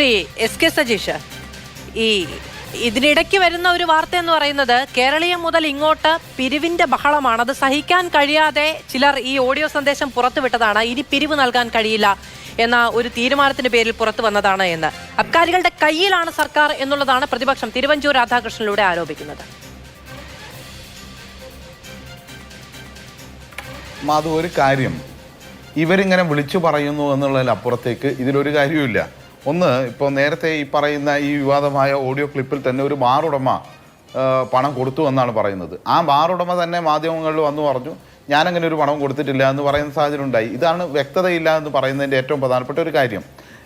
Shri S K Sajeesh ഈ ഇതിനിടയ്ക്ക് വരുന്ന ഒരു വാർത്ത എന്ന് പറയുന്നത് കേരളീയം മുതൽ ഇങ്ങോട്ട് പിരിവിന്റെ ബഹളമാണ്. അത് സഹിക്കാൻ കഴിയാതെ ചിലർ ഈ ഓഡിയോ സന്ദേശം പുറത്തുവിട്ടതാണ്. ഇനി പിരിവ് നൽകാൻ കഴിയില്ല എന്ന ഒരു തീരുമാനത്തിന്റെ പേരിൽ പുറത്തു വന്നതാണ് എന്ന്. അബ്കാരികളുടെ കയ്യിലാണ് സർക്കാർ എന്നുള്ളതാണ് പ്രതിപക്ഷം തിരുവഞ്ചൂർ രാധാകൃഷ്ണനിലൂടെ ആരോപിക്കുന്നത്. മാധു ഒരു കാര്യം. ഇവരിങ്ങനെ വിളിച്ചു പറയുന്നു എന്നുള്ളതിൽ അപ്പുറത്തേക്ക് ഇതിലൊരു കാര്യവുമില്ല. ഒന്ന് ഇപ്പോൾ നേരത്തെ ഈ പറയുന്ന ഈ വിവാദമായ ഓഡിയോ ക്ലിപ്പിൽ തന്നെ ഒരു ബാറുടമ പണം കൊടുത്തു എന്നാണ് പറയുന്നത്. ആ ബാറുടമ തന്നെ മാധ്യമങ്ങളിൽ വന്നു പറഞ്ഞു ഞാനങ്ങനെ ഒരു പണം കൊടുത്തിട്ടില്ല എന്ന് പറയുന്ന സാഹചര്യം ഉണ്ടായി. ഇതാണ് വ്യക്തതയില്ല എന്ന് പറയുന്നതിന്റെ ഏറ്റവും പ്രധാനപ്പെട്ട ഒരു കാര്യം.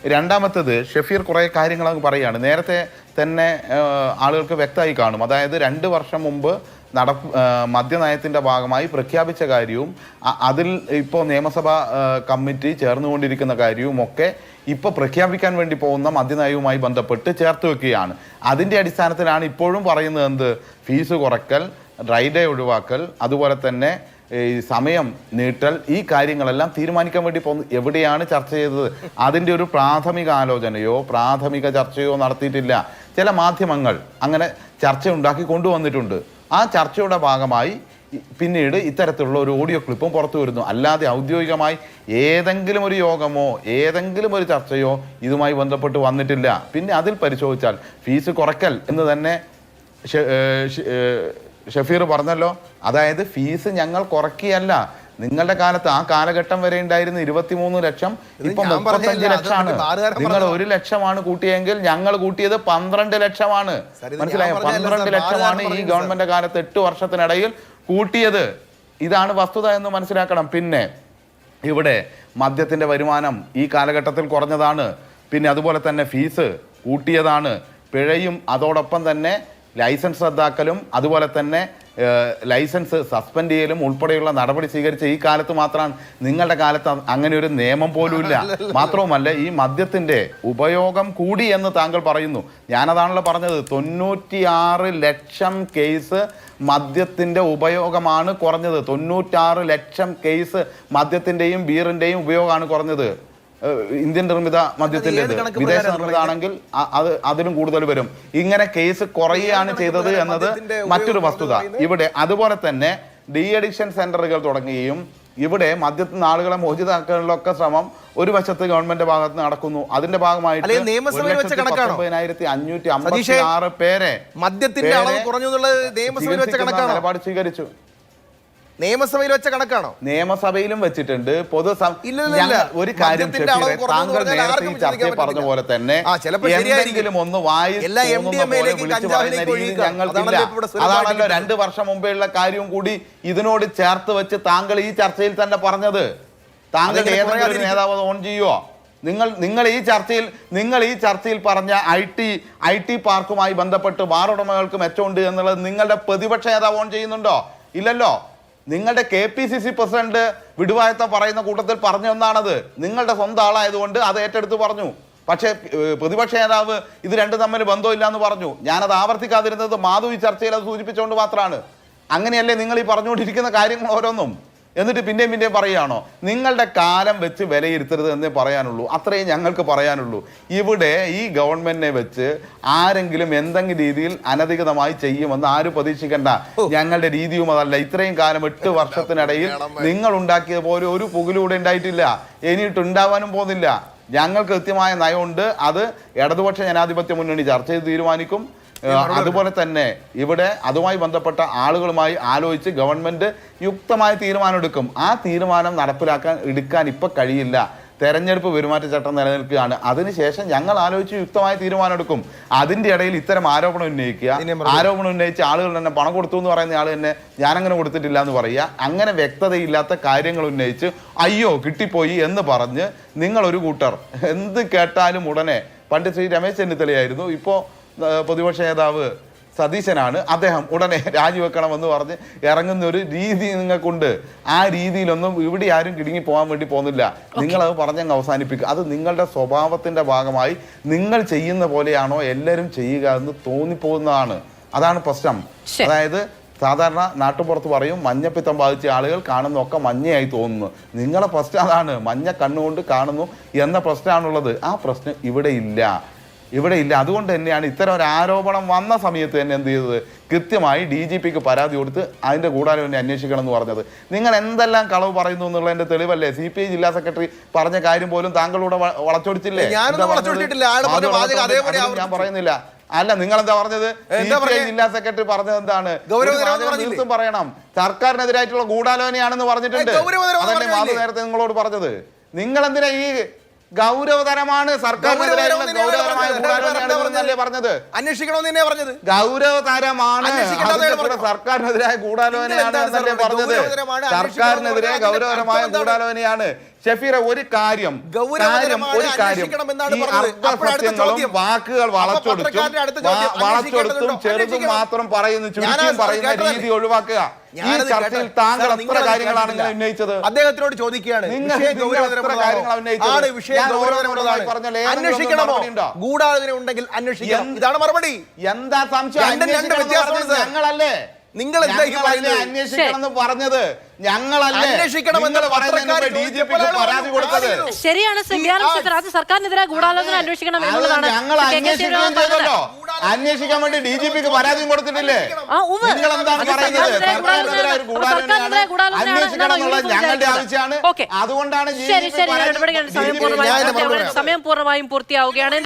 രണ്ടാമത്തത് ഷെഫീർ കുറേ കാര്യങ്ങൾ അങ്ങ് പറയുകയാണ്. നേരത്തെ തന്നെ ആളുകൾക്ക് വ്യക്തമായി കാണും. അതായത് രണ്ട് വർഷം മുമ്പ് നട മദ്യനയത്തിന്റെ ഭാഗമായി പ്രഖ്യാപിച്ച കാര്യവും അതിൽ ഇപ്പോൾ നിയമസഭാ കമ്മിറ്റി ചേർന്നുകൊണ്ടിരിക്കുന്ന കാര്യവും ഒക്കെ ഇപ്പോൾ പ്രഖ്യാപിക്കാൻ വേണ്ടി പോകുന്ന മദ്യനയവുമായി ബന്ധപ്പെട്ട് ചേർത്ത് വെക്കുകയാണ്. അതിന്റെ അടിസ്ഥാനത്തിലാണ് ഇപ്പോഴും പറയുന്നത് എന്ത്? ഫീസ് കുറയ്ക്കൽ ഡ്രൈ ഡേ ഒഴിവാക്കൽ അതുപോലെ തന്നെ ഈ സമയം നീട്ടൽ ഈ കാര്യങ്ങളെല്ലാം തീരുമാനിക്കാൻ വേണ്ടി പോകുന്നു എവിടെയാണ് ചർച്ച ചെയ്തത്? അതിന്റെ ഒരു പ്രാഥമിക ആലോചനയോ പ്രാഥമിക ചർച്ചയോ നടത്തിയിട്ടില്ല. ചില മാധ്യമങ്ങൾ അങ്ങനെ ചർച്ച ഉണ്ടാക്കി കൊണ്ടുവന്നിട്ടുണ്ട്. ആ ചർച്ചയുടെ ഭാഗമായി പിന്നീട് ഇത്തരത്തിലുള്ള ഒരു ഓഡിയോ ക്ലിപ്പും പുറത്തു വരുന്നു. അല്ലാതെ ഔദ്യോഗികമായി ഏതെങ്കിലും ഒരു യോഗമോ ഏതെങ്കിലും ഒരു ചർച്ചയോ ഇതുമായി ബന്ധപ്പെട്ട് വന്നിട്ടില്ല. പിന്നെ അതിൽ പരിശോധിച്ചാൽ ഫീസ് കുറയ്ക്കൽ എന്ന് തന്നെ ഷഫീർ പറഞ്ഞല്ലോ. അതായത് ഫീസ് ഞങ്ങൾ കുറയ്ക്കുകയല്ല. നിങ്ങളുടെ കാലത്ത് ആ കാലഘട്ടം വരെ ഉണ്ടായിരുന്ന ഇരുപത്തിമൂന്ന് ലക്ഷം ഇപ്പൊ മുപ്പത്തഞ്ച് ലക്ഷമാണ്. നിങ്ങൾ. ഒരു ലക്ഷമാണ് കൂട്ടിയെങ്കിൽ ഞങ്ങൾ കൂട്ടിയത് പന്ത്രണ്ട് ലക്ഷമാണ്. മനസ്സിലായോ? പന്ത്രണ്ട് ലക്ഷമാണ് ഈ ഗവൺമെന്റ് കാലത്ത് എട്ട് വർഷത്തിനിടയിൽ കൂട്ടിയത്. ഇതാണ് വസ്തുത എന്ന് മനസ്സിലാക്കണം. പിന്നെ ഇവിടെ മദ്യത്തിന്റെ വരുമാനം ഈ കാലഘട്ടത്തിൽ കുറഞ്ഞതാണ്. പിന്നെ അതുപോലെ തന്നെ ഫീസ് കൂട്ടിയതാണ്. പിഴയും അതോടൊപ്പം തന്നെ ലൈസൻസ് റദ്ദാക്കലും അതുപോലെ തന്നെ ലൈസൻസ് സസ്പെൻഡ് ചെയ്യലും ഉൾപ്പെടെയുള്ള നടപടി സ്വീകരിച്ച ഈ കാലത്ത് മാത്രമാണ് നിങ്ങളുടെ കാലത്ത് അങ്ങനെ ഒരു നിയമം പോലും ഇല്ല. മാത്രവുമല്ല ഈ മദ്യത്തിന്റെ ഉപയോഗം കൂടി എന്ന് താങ്കൾ പറയുന്നു. ഞാനതാണല്ലോ പറഞ്ഞത് തൊണ്ണൂറ്റിയാറ് ലക്ഷം കേസ് മദ്യത്തിന്റെ ഉപയോഗമാണ് കുറഞ്ഞത്. തൊണ്ണൂറ്റാറ് ലക്ഷം കേസ് മദ്യത്തിന്റെയും ബീറിന്റെയും ഉപയോഗമാണ് കുറഞ്ഞത്. ഇന്ത്യൻ നിർമ്മിത മദ്യത്തിന്റെ ഏത് വിദേശ നിർമ്മിതാണെങ്കിൽ അത് അതിലും കൂടുതൽ വരും. ഇങ്ങനെ കേസ് കുറയുകയാണ് ചെയ്തത് എന്നത് മറ്റൊരു വസ്തുത. ഇവിടെ അതുപോലെ തന്നെ ഡി അഡിക്ഷൻ സെന്ററുകൾ തുടങ്ങുകയും ഇവിടെ മദ്യത്തിൽ നിന്ന് ആളുകളെ മോചിതാക്കാനുള്ള ശ്രമം ഒരു വശത്ത് ഗവൺമെന്റ് ഭാഗത്ത് നടക്കുന്നു. അതിന്റെ ഭാഗമായിട്ട് നിയമസഭയിൽ വെച്ച കണക്കാണോ? പേരെ മദ്യത്തിന്റെ പേരെ അളവ് കുറഞ്ഞു എന്നുള്ളത് നിയമസഭയിൽ വെച്ച ചികിത്സിക്കുന്ന നിലപാട് സ്വീകരിച്ചു. നിയമസഭയിൽ വെച്ച കണക്കാണോ? നിയമസഭയിലും വെച്ചിട്ടുണ്ട്. പൊതു ഒരു കാര്യം താങ്കൾ നേരത്തെ പറഞ്ഞ പോലെ തന്നെ. എന്തെങ്കിലും ഒന്ന്. ഞങ്ങൾക്കില്ല. അതാണല്ലോ. രണ്ട് വർഷം മുമ്പേയുള്ള കാര്യവും കൂടി ഇതിനോട് ചേർത്ത് വെച്ച് താങ്കൾ ഈ ചർച്ചയിൽ തന്നെ പറഞ്ഞത്. താങ്കൾ ഏതെങ്കിലും നേതാവ് ഓൺ ചെയ്യുവോ? നിങ്ങൾ നിങ്ങൾ ഈ ചർച്ചയിൽ നിങ്ങൾ ഈ ചർച്ചയിൽ പറഞ്ഞ ഐ ടി ഐ ടി പാർക്കുമായി ബന്ധപ്പെട്ട് ബാറുടമകൾക്ക് മെച്ചമുണ്ട് എന്നുള്ളത് നിങ്ങളുടെ പ്രതിപക്ഷ നേതാവ് ഓൺ ചെയ്യുന്നുണ്ടോ? ഇല്ലല്ലോ. നിങ്ങളുടെ K P C C president വിടുവായത്ത പറയുന്ന കൂട്ടത്തിൽ പറഞ്ഞു ഒന്നാണത്. നിങ്ങളുടെ സ്വന്തം ആളായതുകൊണ്ട് അത് ഏറ്റെടുത്ത് പറഞ്ഞു. പക്ഷേ പ്രതിപക്ഷ നേതാവ് ഇത് രണ്ടും തമ്മിൽ ബന്ധമില്ല എന്ന് പറഞ്ഞു. ഞാനത് ആവർത്തിക്കാതിരുന്നത് മാധു ഈ ചർച്ചയിൽ അത് സൂചിപ്പിച്ചുകൊണ്ട് മാത്രമാണ്. അങ്ങനെയല്ലേ നിങ്ങൾ ഈ പറഞ്ഞുകൊണ്ടിരിക്കുന്ന കാര്യങ്ങൾ ഓരോന്നും? എന്നിട്ട് പിന്നെയും പിന്നെയും പറയുകയാണോ നിങ്ങളുടെ കാലം വെച്ച് വിലയിരുത്തരുത് എന്നേ പറയാനുള്ളൂ. അത്രയും ഞങ്ങൾക്ക് പറയാനുള്ളൂ. ഇവിടെ ഈ ഗവൺമെന്റിനെ വെച്ച് ആരെങ്കിലും എന്തെങ്കിലും രീതിയിൽ അനധികൃതമായി ചെയ്യുമെന്ന് ആരും പ്രതീക്ഷിക്കേണ്ട. ഞങ്ങളുടെ രീതിയും അതല്ല. ഇത്രയും കാലം എട്ട് വർഷത്തിനിടയിൽ നിങ്ങൾ ഉണ്ടാക്കിയ പോലെ ഒരു പുകിലൂടെ ഉണ്ടായിട്ടില്ല. ഇനിയിട്ട് ഉണ്ടാവാനും പോകുന്നില്ല. ഞങ്ങൾക്ക് കൃത്യമായ നയമുണ്ട്. അത് ഇടതുപക്ഷ ജനാധിപത്യ മുന്നണി ചർച്ച ചെയ്ത് തീരുമാനിക്കും. അതുപോലെ തന്നെ ഇവിടെ അതുമായി ബന്ധപ്പെട്ട ആളുകളുമായി ആലോചിച്ച് ഗവൺമെന്റ് യുക്തമായ തീരുമാനം എടുക്കും. ആ തീരുമാനം നടപ്പിലാക്കാൻ എടുക്കാൻ ഇപ്പൊ കഴിയില്ല. തെരഞ്ഞെടുപ്പ് പെരുമാറ്റച്ചട്ടം നിലനിൽക്കുകയാണ്. അതിനുശേഷം ഞങ്ങൾ ആലോചിച്ച് യുക്തമായ തീരുമാനം എടുക്കും. അതിന്റെ ഇടയിൽ ഇത്തരം ആരോപണം ഉന്നയിക്കുക. ആരോപണം ഉന്നയിച്ച് ആളുകൾ തന്നെ പണം കൊടുത്തു എന്ന് പറയുന്ന ആൾ തന്നെ ഞാനങ്ങനെ കൊടുത്തിട്ടില്ല എന്ന് പറയുക. അങ്ങനെ വ്യക്തതയില്ലാത്ത കാര്യങ്ങൾ ഉന്നയിച്ച് അയ്യോ കിട്ടിപ്പോയി എന്ന് പറഞ്ഞ് നിങ്ങളൊരു കൂട്ടർ. എന്ത് കേട്ടാലും ഉടനെ പണ്ട് ശ്രീ രമേശ് ചെന്നിത്തലയായിരുന്നു. ഇപ്പോൾ പ്രതിപക്ഷ നേതാവ് സതീശനാണ്. അദ്ദേഹം ഉടനെ രാജിവെക്കണമെന്ന് പറഞ്ഞ് ഇറങ്ങുന്ന ഒരു രീതി നിങ്ങൾക്കുണ്ട്. ആ രീതിയിലൊന്നും ഇവിടെ ആരും കിടുങ്ങി പോകാൻ വേണ്ടി പോകുന്നില്ല. നിങ്ങളത് പറഞ്ഞങ്ങ് അവസാനിപ്പിക്കുക. അത് നിങ്ങളുടെ സ്വഭാവത്തിന്റെ ഭാഗമായി നിങ്ങൾ ചെയ്യുന്ന പോലെയാണോ എല്ലാവരും ചെയ്യുക എന്ന് തോന്നിപ്പോകുന്നതാണ്. അതാണ് പ്രശ്നം. അതായത് സാധാരണ നാട്ടുപുറത്ത് പറയും മഞ്ഞപ്പിത്തം ബാധിച്ച ആളുകൾ കാണുന്നൊക്കെ മഞ്ഞയായി തോന്നുന്നു. നിങ്ങളെ പ്രശ്നം അതാണ്. മഞ്ഞ കണ്ണുകൊണ്ട് കാണുന്നു എന്ന പ്രശ്നമാണുള്ളത്. ആ പ്രശ്നം ഇവിടെ ഇല്ല. ഇവിടെ ഇല്ല. അതുകൊണ്ട് തന്നെയാണ് ഇത്തരം ഒരു ആരോപണം വന്ന സമയത്ത് തന്നെ എന്ത് ചെയ്തത്? കൃത്യമായി ഡി ജി പിക്ക് പരാതി കൊടുത്ത് അതിന്റെ തന്നെ അന്വേഷിക്കണം എന്ന് പറഞ്ഞത്. നിങ്ങൾ എന്തെല്ലാം കളവ് പറയുന്നു എന്നുള്ളതിന്റെ തെളിവല്ലേ? സി പി ഐ ജില്ലാ സെക്രട്ടറി പറഞ്ഞ കാര്യം പോലും താങ്കളുടെ വളച്ചൊടിച്ചില്ലേ? ഞാൻ പറയുന്നില്ല. അല്ല നിങ്ങൾ എന്താ പറഞ്ഞത് ജില്ലാ സെക്രട്ടറി പറഞ്ഞത് എന്താണ്? തീർത്തും പറയണം. സർക്കാരിനെതിരായിട്ടുള്ള ഗൂഢാലോചനയാണെന്ന് പറഞ്ഞിട്ടുണ്ട്. അതല്ലേ മാധവ് നേരത്തെ നിങ്ങളോട് പറഞ്ഞത്? നിങ്ങൾ എന്തിനാ ഈ ഗൗരവതരമാണ് പറഞ്ഞത്. പറഞ്ഞത്. അന്വേഷിക്കണമെന്ന് പറഞ്ഞത്. ഗൗരവതരമാണ്. സർക്കാരിനെതിരായ ഗൂഢാലോചനയാണ് പറഞ്ഞത്? സർക്കാരിനെതിരെ ഗൗരവതരമായ ഗൂഢാലോചനയാണ്. ഷെഫീറെ ഒരു കാര്യം കാര്യം ഒരു കാര്യം. ഈ അർത്ഥസത്യങ്ങളും. വാക്കുകൾ വളച്ചൊടുത്തും വളച്ചൊടുത്തും ചെറുതും മാത്രം പറയുന്നു ചുരുക്കിയും പറയുന്ന രീതി ഒഴിവാക്കുക. ചർച്ചയിൽ താങ്കൾ എത്ര കാര്യങ്ങളാണ്. നിങ്ങൾ ഉന്നയിച്ചത്. അദ്ദേഹത്തിനോട് ചോദിക്കുകയാണ്. അന്വേഷിക്കണമോ? ഗൂഢാലോചന ഉണ്ടെങ്കിൽ അന്വേഷിക്കണം. ഇതാണ് മറുപടി. എന്താ സംശയം. ഞങ്ങളല്ലേ? നിങ്ങൾ എന്താ ഈ പറയുന്നത്? അന്വേഷിക്കണം എന്ന് പറഞ്ഞത്? ഞങ്ങളല്ലേ അന്വേഷിക്കണമെന്ന് പരാതി കൊടുത്തത്. ശരിയാണ് അത് സർക്കാരിനെതിരെ ഗൂഢാലോചന അന്വേഷിക്കണം എന്നുള്ളതാണ്. ഞങ്ങൾ അന്വേഷിക്കുകയും ചെയ്തല്ലോ. അന്വേഷിക്കാൻ വേണ്ടി ഡി ജി പിക്ക് പരാതിയും കൊടുത്തിട്ടില്ലേ? നിങ്ങൾ എന്താണ് പറയുന്നത്? സർക്കാരിനെതിരെ ഗൂഢാലോചന- അന്വേഷിക്കണം എന്നുള്ളത് ഞങ്ങളുടെ ആവശ്യമാണ്. അതുകൊണ്ടാണ് സമയം പൂർണമായും പൂർത്തിയാവുകയാണ്.